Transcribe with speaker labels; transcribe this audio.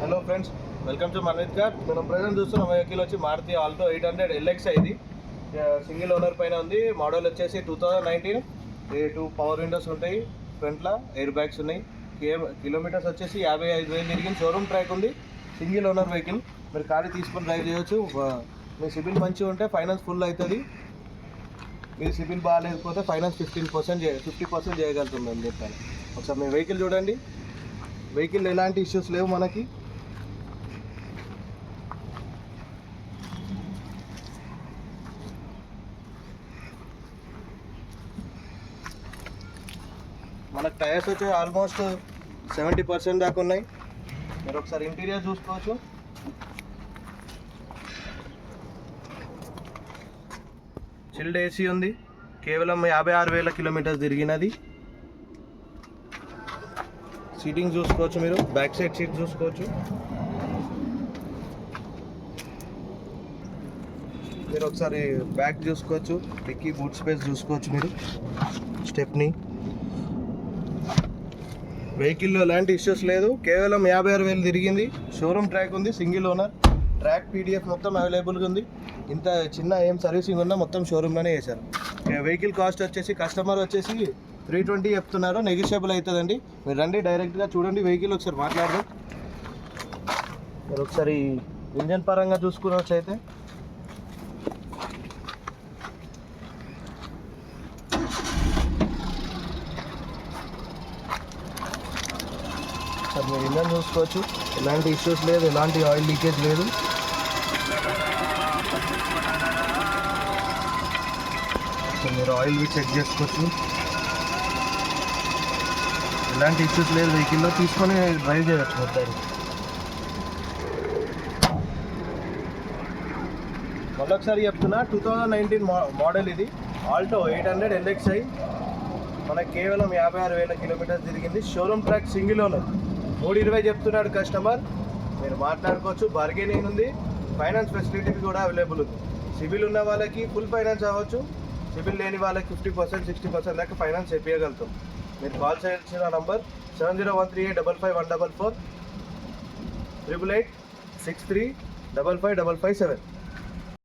Speaker 1: Hello friends welcome to Maneet గార్ మనం present చూస్తున్న vehicle వచ్చి Maruti Alto eight hundred LX ఇది సింగిల్ ఓనర్ పైన ఉంది. మోడల్ వచ్చేసి two thousand nineteen two power windows ఉంటాయి. ఫ్రంట్లో ఎయిర్ బ్యాగ్స్ ఉన్నాయి. కిలోమీటర్స్ వచ్చేసి యాభై ఐదు వేలు తిరిగింది. షోరూమ్ ట్రాక్ ఉంది. సింగిల్ ఓనర్ వెహికల్ మీరు ఖాళీ తీసుకొని డ్రైవ్ చేయొచ్చు. మీ సిబిల్ మంచిగా ఉంటే ఫైనాన్స్ ఫుల్ అవుతుంది. మీ సిబిల్ బాగాలేకపోతే finance fifteen percent fifty percent చేయగలుగుతుంది అని చెప్పాను ఒకసారి మీ వెహికల్ చూడండి. వెహికల్ ఎలాంటి ఇష్యూస్ లేవు మనకి. మనకు టైర్స్ వచ్చి ఆల్మోస్ట్ సెవెంటీ పర్సెంట్ దాకా ఉన్నాయి. మీరు ఒకసారి ఇంటీరియర్ చూసుకోవచ్చు. చిల్డ్ ఏసీ ఉంది. కేవలం యాభై ఆరు వేల కిలోమీటర్స్ తిరిగినది. సీటింగ్ చూసుకోవచ్చు మీరు. బ్యాక్ సైడ్ సీట్ చూసుకోవచ్చు. మీరు ఒకసారి బ్యాక్ చూసుకోవచ్చు. డిక్కీ బూట్ స్పేస్ చూసుకోవచ్చు మీరు. స్టెప్ని. వెహికల్లో ఎలాంటి ఇష్యూస్ లేదు. కేవలం యాభై ఆరు వేలు తిరిగింది. షోరూమ్ ట్రాక్ ఉంది సింగిల్ ఓనర్ ట్రాక్ పీడిఎఫ్ మొత్తం అవైలబుల్గా ఉంది. ఇంత చిన్న ఏం సర్వీసింగ్ ఉన్నా మొత్తం షోరూమ్లోనే చేశారు. వెహికల్ కాస్ట్ వచ్చేసి కస్టమర్ వచ్చేసి త్రీ ట్వంటీ చెప్తున్నారు. నెగిషియబుల్ అవుతుందండి. మీరు రండి డైరెక్ట్గా చూడండి. వెహికల్ ఒకసారి మాట్లాడదాం. మీరు ఒకసారి ఇంజన్ పరంగా చూసుకున్నట్లయితే సార్ మీరు ఇంజన్ చూసుకోవచ్చు. ఎలాంటి ఇష్యూస్ లేదు ఎలాంటి ఆయిల్ లీకేజ్ లేదు. సో మీరు ఆయిల్ చెక్ చేసుకోవచ్చు. ఎలాంటి ఇష్యూస్ లేదు వెహికల్లో తీసుకొని డ్రైవ్ చేయవచ్చు మొత్తాన్ని మళ్ళొకసారి చెప్తున్నా టూ థౌజండ్ నైన్టీన్ మోడల్ ఇది. ఆల్టో ఎయిట్ హండ్రెడ్ ఎల్ఎక్స్ఐ మనకి కేవలం యాభై ఆరు వేల కిలోమీటర్స్ తిరిగింది. షోరూమ్ ట్రాక్ సింగిల్ ఓనర్ మూడు ఇరవై చెప్తున్నాడు కస్టమర్. మీరు మాట్లాడుకోవచ్చు. బార్గెనింగ్ ఉంది ఫైనాన్స్ ఫెసిలిటీ కూడా అవైలబుల్ ఉంది. సిబిల్ ఉన్న వాళ్ళకి ఫుల్ ఫైనాన్స్ అవ్వచ్చు. సిబిల్ లేని వాళ్ళకి ఫిఫ్టీ పర్సెంట్ సిక్స్టీ పర్సెంట్ దాకా ఫైనాన్స్ చెప్పగలుగుతాం మీరు కాల్ చేయాల్సిన number seven zero one three eight double five one double four triple eight six three double five double five seven.